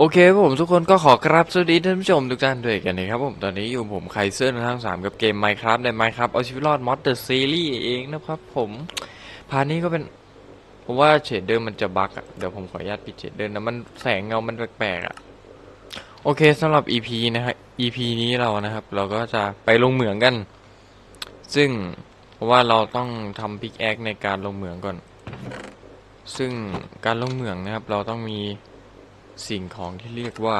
โอเคครับผมทุกคนก็ขอกราบสวัสดีท่านผู้ชมทุกท่านด้วยกันนะครับผมตอนนี้อยู่ผมไคเซอร์ทั้งสามกับเกม Minecraft ใน Minecraft เอาชีวิตรอดมอดเดอะซีรีส์เองนะครับผมพานี้ก็เป็นผมว่าเฉดเดิมมันจะบั๊กอะเดี๋ยวผมขออนุญาตปิดเฉดเดิมนะมันแสงเงา มันแปลกๆอะโอเคสำหรับ EP นะฮะ EP นี้เรานะครับ เราก็จะไปลงเหมืองกัน ซึ่งเพราะว่าเราต้องทำพิกแอคในการลงเหมืองก่อน ซึ่งการลงเหมืองนะครับ เราต้องมี สิ่งของที่เรียกว่า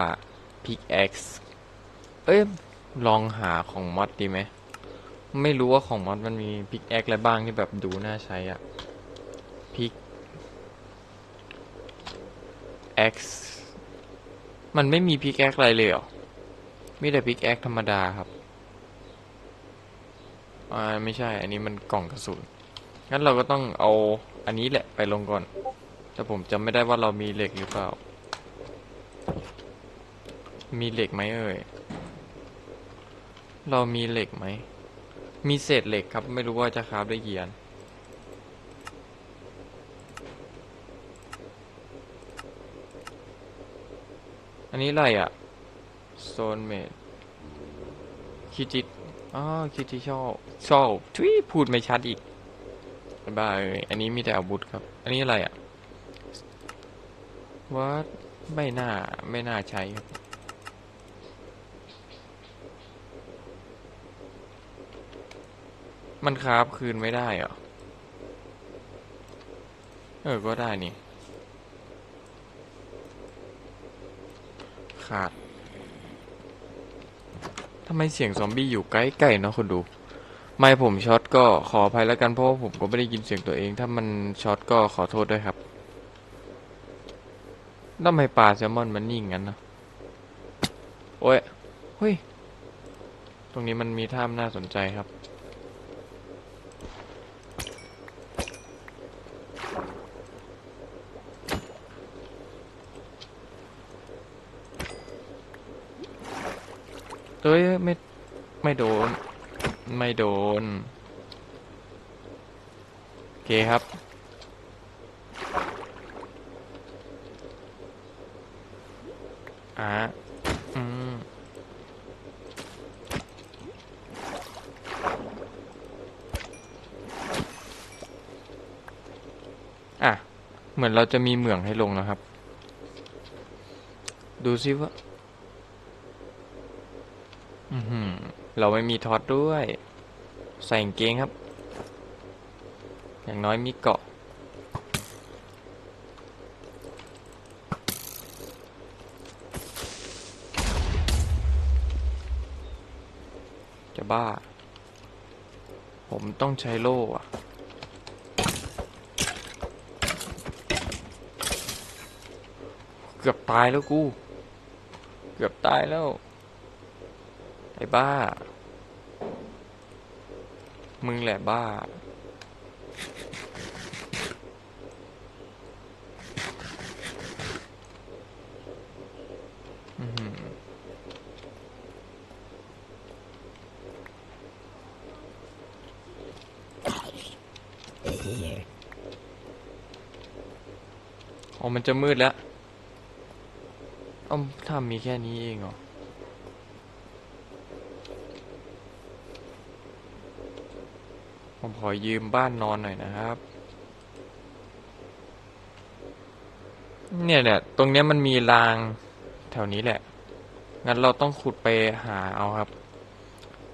pickaxe เอ้ย ลองหาของมอดดีไหม ไม่รู้ว่าของมอดมันมี pickaxe อะไรบ้างที่แบบดูน่าใช้อะ pickaxe มันไม่มี pickaxe อะไรเลยเหรอ มีแต่ pickaxe ธรรมดาครับอ่าไม่ใช่ อันนี้มันกล่องกระสุน งั้นเราก็ต้องเอาอันนี้แหละไปลงก่อน แต่ผมจำไม่ได้ว่าเรามีเหล็กหรือเปล่า มีเหล็กไหมเอ่ย เรามีเหล็กไหม มีเศษเหล็กครับ ไม่รู้ว่าจะคราฟได้กี่อันอันนี้อะไรอะโซนเมดคิจิอ๋อคิจิชอบชอบทุยพูดไม่ชัดอีกบ้าเอ้ยอันนี้มีแต่อาวุธครับ อันนี้อะไรอะวัดไม่น่า ไม่น่าใช้ครับ มันคราฟคืนไม่ได้เหรอ เออ ก็ได้นี่ ขาด ทำไมเสียงซอมบี้อยู่ใกล้ๆเนาะคนดู ไม่ผมช็อตก็ขออภัยแล้วกัน เพราะว่าผมก็ไม่ได้ยินเสียงตัวเอง ถ้ามันช็อตก็ขอโทษด้วยครับทำไมปลาแซลมอนมันนิ่งงั้นนะโอ้ยเฮ้ย ตรงนี้มันมีถ้ำน่าสนใจครับ เอ้ยไม่ไม่โดน ไม่โดน โอเคครับ อ่าอืมอะ เหมือนเราจะมีเหมืองให้ลงแล้วครับ ดูซิว่า อือหือ เราไม่มีท็อตด้วย ใส่งเกงครับ อย่างน้อยมีเกาะ จะบ้า ผมต้องใช้โล่อะเกือบตายแล้วกู เกือบตายแล้ว ไอ้บ้า มึงแหละบ้า อ๋อ มันจะมืดแล้วอ้าทำมีแค่นี้เองเหรอ ผม ขอยืมบ้านนอนหน่อยนะครับ เนี่ยเนี่ยตรงเนี้ยมันมีรางแถวนี้แหละ งั้นเราต้องขุดไปหาเอาครับ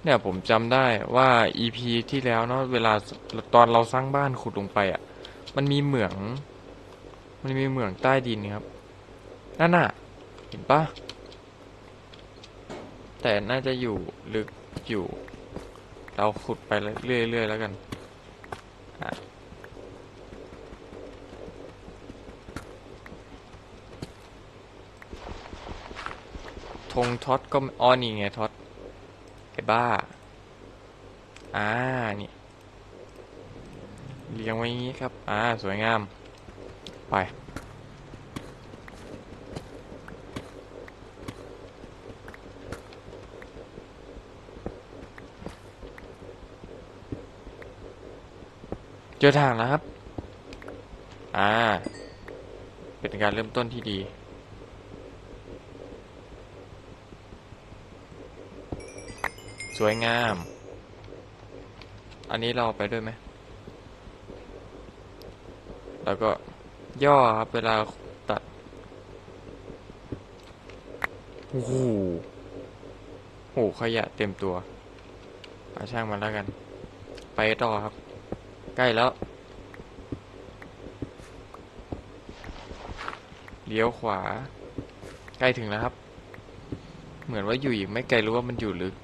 เนี่ยผมจำได้ว่า EP ที่แล้วเนาะเวลาตอนเราสร้างบ้านขุดลงไปอะ่ะ มันมีเหมือง มันมีเหมืองใต้ดินครับนั่นน่ะ เห็นปะแต่น่าจะอยู่ลึกอยู่ เราขุดไปเรื่อยๆแล้วกัน ธงท็อตก็อ้อนี่ไงท็อตไอ้บ้า อ่า นี่ เลี้ยงไว้อย่างนี้ครับ อ่า สวยงาม ไป จอทางแล้วครับ อ่า เป็นการเริ่มต้นที่ดีสวยงาม อันนี้เราไปด้วยไหม แล้วก็ย่อครับ เวลาตัด โอ้โหโหขยะเต็มตัวมาช่างมันแล้วกัน ไปต่อครับ ใกล้แล้ว เลี้ยวขวา ใกล้ถึงแล้วครับ เหมือนว่าอยู่อีกไม่ไกลรู้ว่ามันอยู่ลึก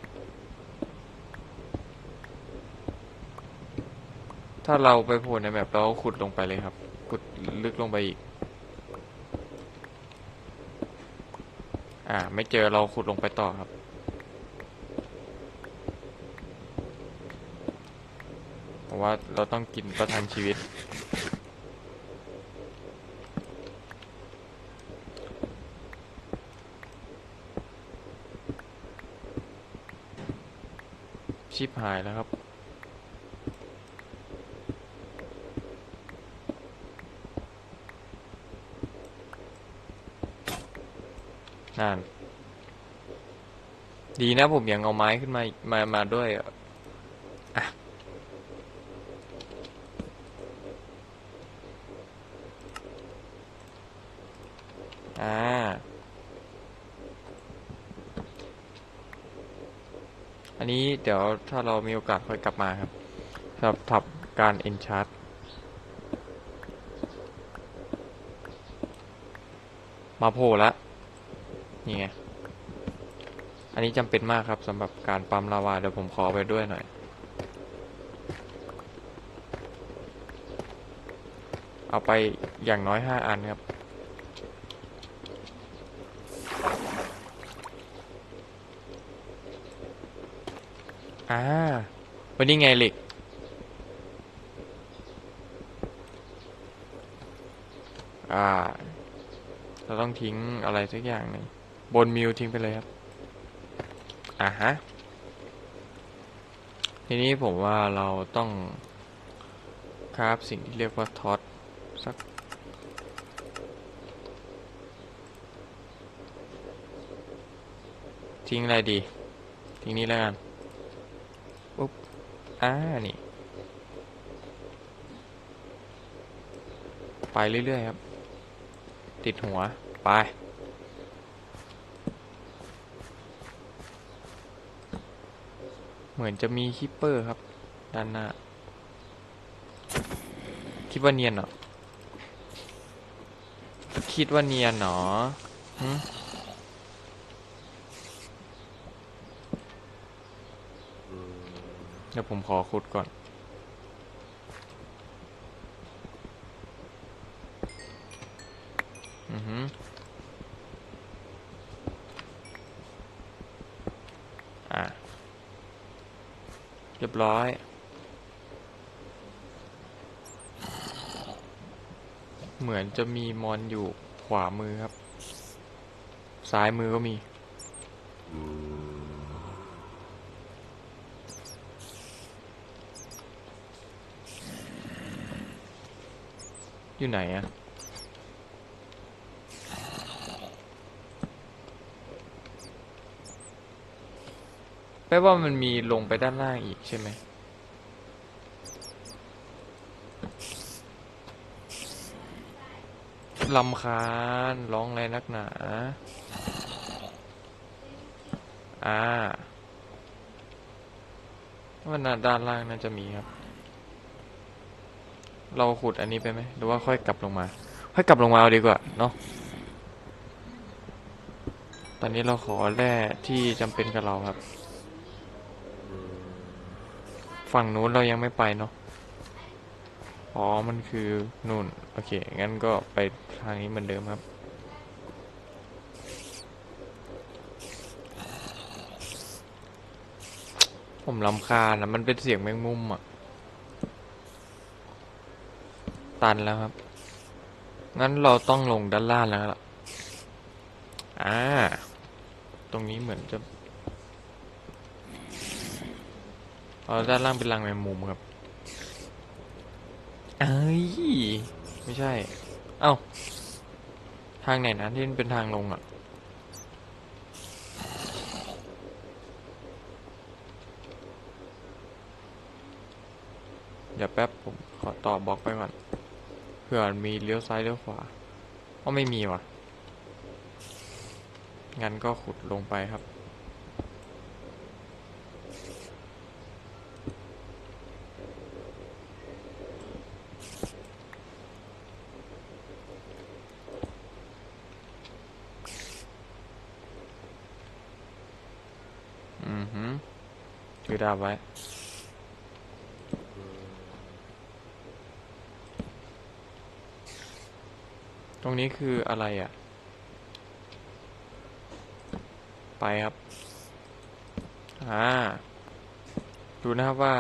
ถ้าเราไปโผล่ในแบบเราขุดลงไปเลยครับ ขุดลึกลงไปอีก อ่า ไม่เจอเราขุดลงไปต่อครับ เพราะ ว่าเราต้องกินประทังชีวิต ชิบหายแล้วครับ นั่น ดีนะผมยังเอาไม้ขึ้นมามามาด้วยอะ อ่า อันนี้ เดี๋ยวถ้าเรามีโอกาสค่อยกลับมาครับสำหรับทับการ enchant มาโผล่แล้วนี่ไง อันนี้จำเป็นมากครับสำหรับการปั๊มลาวา เดี๋ยวผมขอไปด้วยหน่อย เอาไปอย่างน้อยห้าอันครับ อ่าวันนี้ไงเหล็ก อ่า เราต้องทิ้งอะไรสักอย่างหนึ่งบนมิวทิ้งไปเลยครับ อ่าฮะ ทีนี้ผมว่าเราต้องคราฟสิ่งที่เรียกว่าท็อตสักทิ้งอะไรดี ทิ้งนี้แล้วกัน อ่านี่ ไปเรื่อย ๆ ครับ ติดหัว ไป เหมือนจะมีคิปเปอร์ครับ ด้านหน้า คิดว่าเนียนเหรอ คิดว่าเนียนเหรอหึเดี๋ยวผมขอขุดก่อน อือหืออะ เรียบร้อย เหมือนจะมีมอนอยู่ขวามือครับ ซ้ายมือก็มี อยู่ไหนอะแปลว่ามันมีลงไปด้านล่างอีกใช่ไหม ลำคาญร้องอะไรนักหนา อ่าว่าน่าด้านล่างน่าจะมีครับ เราขุดอันนี้ไปไหมหรือว่าค่อยกลับลงมา ค่อยกลับลงมาเอาดีกว่าเนาะตอนนี้เราขอแร่ที่จำเป็นกับเราครับ ฝั่งนู้นเรายังไม่ไปเนาะอ๋อมันคือนู่นโอเคงั้นก็ไปทางนี้เหมือนเดิมครับผมลำคาญนะมันเป็นเสียงแมงมุมอะ ตันแล้วครับ งั้นเราต้องลงด้านล่างแล้วล่ะอ่า ตรงนี้เหมือนจะเอาด้านล่างเป็นรังแมงมุมครับ เอ้ย ไม่ใช่ เอา้า ทางไหนนะที่เป็นทางลงอะ่ะอย่าแป๊บผมขอตอบบอกไปก่อน ผื่อมีเลี้ยวซ้ายเลี้ยวขวาอ๋อไม่มีว่ะ งั้นก็ขุดลงไปครับ อือหือถือดาบไว้ รงนี้คืออะไรอะ ไปครับ อ่า ดูนะครับว่า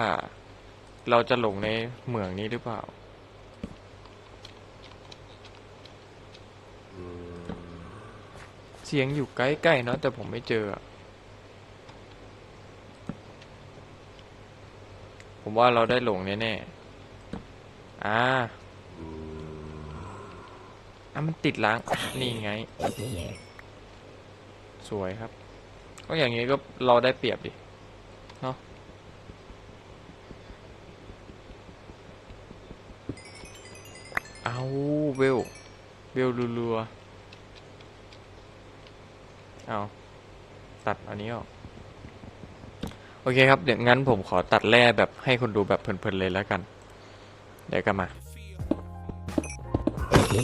เราจะหลงในเหมืองนี้หรือเปล่า เสียงอยู่ใกล้ๆเนาะแต่ผมไม่เจอ ผมว่าเราได้หลงแน่ๆ อ่า อะมันติดล้างนี่ไง สวยครับ ก็อย่างนี้ก็เราได้เปรียบดิเนาะเอาเวลเวลรัวๆเอาตัดอันนี้ออกโอเคครับเดี๋ยวงั้นผมขอตัดแร่แบบให้คนดูแบบเพลินๆเลยแล้วกัน เดี๋ยวกลับมา A few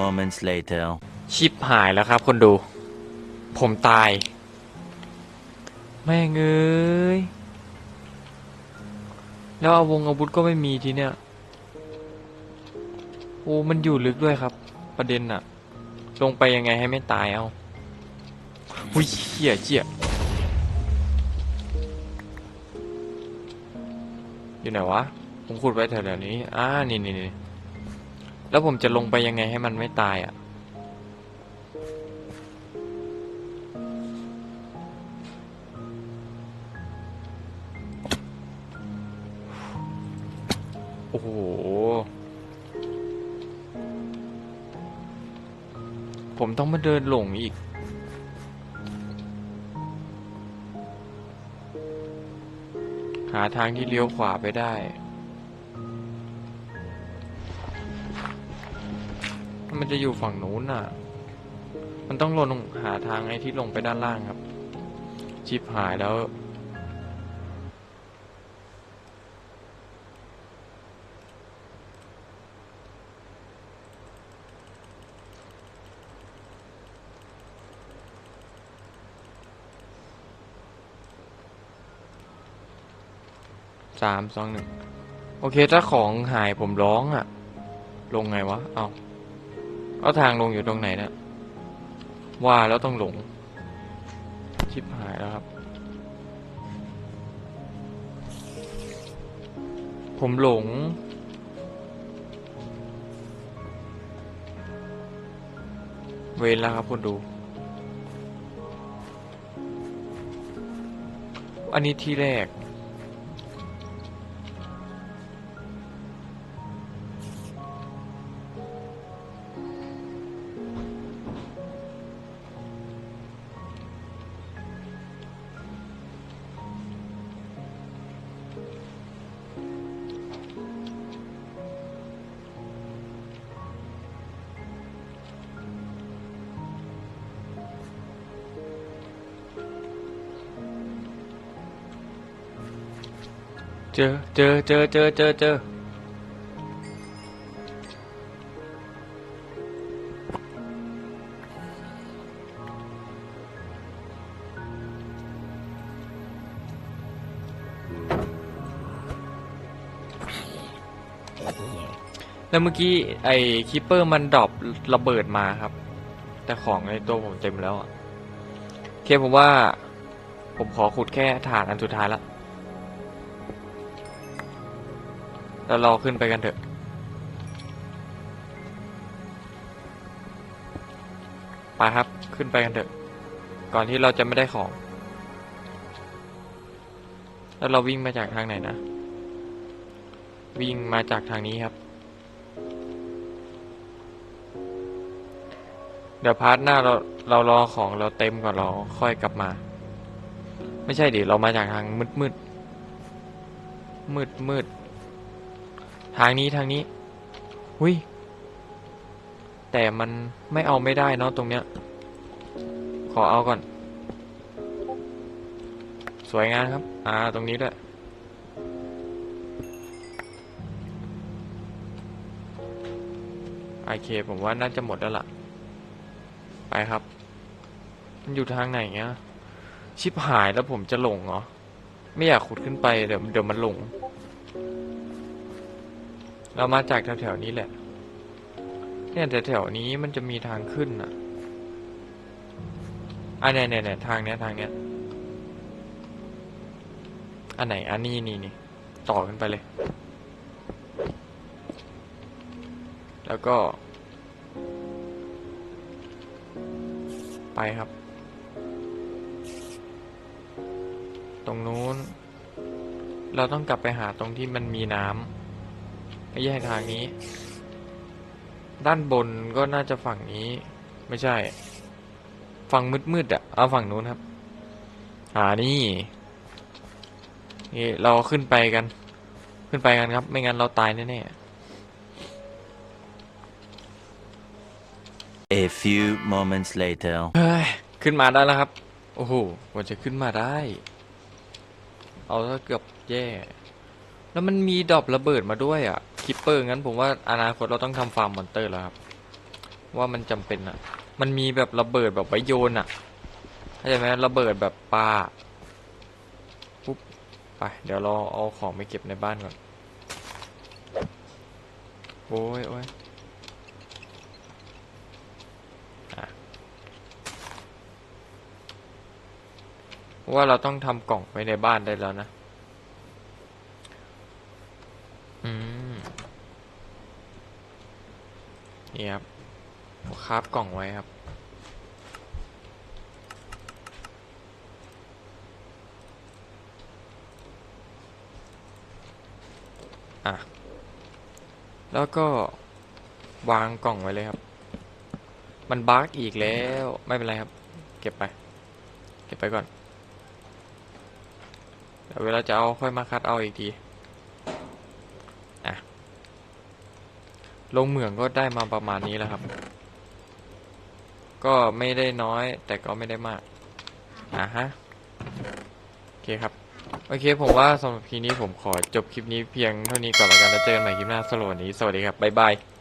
moments later. ชิปหายแล้วครับคนดู ผมตาย แม่งเอ้ย แล้วอาวงอาวุธก็ไม่มีทีเนี้ย โอ้ มันอยู่ลึกด้วยครับ ประเด็นอะ ลงไปยังไงให้ไม่ตายเอาอุ้ยเหี้ยเจี๊ยอยู่ไหนวะ ผมขุดไว้แถวๆนี้ อ่า นี่นี่นี่แล้วผมจะลงไปยังไงให้มันไม่ตายอะโอ้โห ผมต้องมาเดินหลงอีก หาทางที่เลี้ยวขวาไปได้ มันจะอยู่ฝั่งนู้นน่ะ มันต้องลงหาทางไอ้ที่ลงไปด้านล่างครับชิปหายแล้ว สามสองหนึ่งโอเค ถ้าของหายผมร้องอะลงไงวะ เอาเอาทางลงอยู่ตรงไหนเนะี่ยว่าแล้วต้องหลง ชิบหายแล้วครับ ผมหลง เวรแล้วครับคุณดู อันนี้ที่แรก เจอเจอเจอเจอเจอเจอแล้วเมื่อกี้ไอ้คิปเปอร์มันดรอประเบิดมาครับ แต่ของในตัวผมเต็มแล้วอะ เคผมว่า ผมขอขุดแค่ฐานอันสุดท้ายละแล้วเราขึ้นไปกันเถอะ ไปครับ ขึ้นไปกันเถอะ ก่อนที่เราจะไม่ได้ของ แล้วเราวิ่งมาจากทางไหนนะ วิ่งมาจากทางนี้ครับ เดี๋ยวพาร์ทหน้าเรา เรารอของเราเต็มก่อนเราค่อยกลับมา ไม่ใช่ดิเรามาจากทางมืดมืดมืดมืดทางนี้ทางนี้หุยแต่มันไม่เอาไม่ได้เนาะตรงเนี้ย ขอเอาก่อน สวยงามครับ อ่าตรงนี้ด้วยโอเคผมว่าน่าจะหมดแล้วล่ะ ไปครับ มันอยู่ทางไหนเงี้ย ชิบหายแล้วผมจะหลงเหรอ ไม่อยากขุดขึ้นไปเดี๋ยวเดี๋ยวมันหลง เรามาจากแถวๆนี้แหละ เนี่ยแถวๆนี้มันจะมีทางขึ้นอะอันเนี่ยเนี่ยเนี่ยทางเนี้ยทางเนี้ย อันไหน อันนี้นี่นี่ต่อขึ้นไปเลย แล้วก็ ไปครับ ตรงนู้น เราต้องกลับไปหาตรงที่มันมีน้ำไม่ใช่ทางนี้ ด้านบนก็น่าจะฝั่งนี้ ไม่ใช่ ฝั่งมืดๆอะ เอาฝั่งนู้นครับ หานี่ นี่เราขึ้นไปกัน ขึ้นไปกันครับ ไม่งั้นเราตายแน่ A few moments later. ๆเฮ้ยขึ้นมาได้แล้วครับ โอ้โหกว่าจะขึ้นมาได้ เอาซะเกือบแย่ แล้วมันมีดรอประเบิดมาด้วยอะคิปเปอร์งั้นผมว่าอนาคตเราต้องทำฟาร์มมอนเตอร์แล้วครับ ว่ามันจำเป็นอะ มันมีแบบระเบิดแบบไว้โยนอะเข้าใจไหมระเบิดแบบปลาปุ๊บไปเดี๋ยวเราเอาของไปเก็บในบ้านก่อนโอ้ยโอ้ย ว่าเราต้องทำกล่องไว้ในบ้านได้แล้วนะ อืม นี่ครับคราฟกล่องไว้ครับ อะ แล้วก็วางกล่องไว้เลยครับ มันบั๊กอีกแล้ว ไม่เป็นไรครับ เก็บไป เก็บไปก่อน เดี๋ยวเวลาจะเอาค่อยมาคัดเอาอีกทีอะลงเหมืองก็ได้มาประมาณนี้แล้วครับ ก็ไม่ได้น้อย แต่ก็ไม่ได้มากอะฮะโอเคครับโอเคผมว่าสำหรับคลิปนี้ผมขอจบคลิปนี้เพียงเท่านี้ก่อนแล้วกันแล้วเจอกันใหม่คลิปหน้าสำหรับวันนี้สวัสดีครับบ๊ายบาย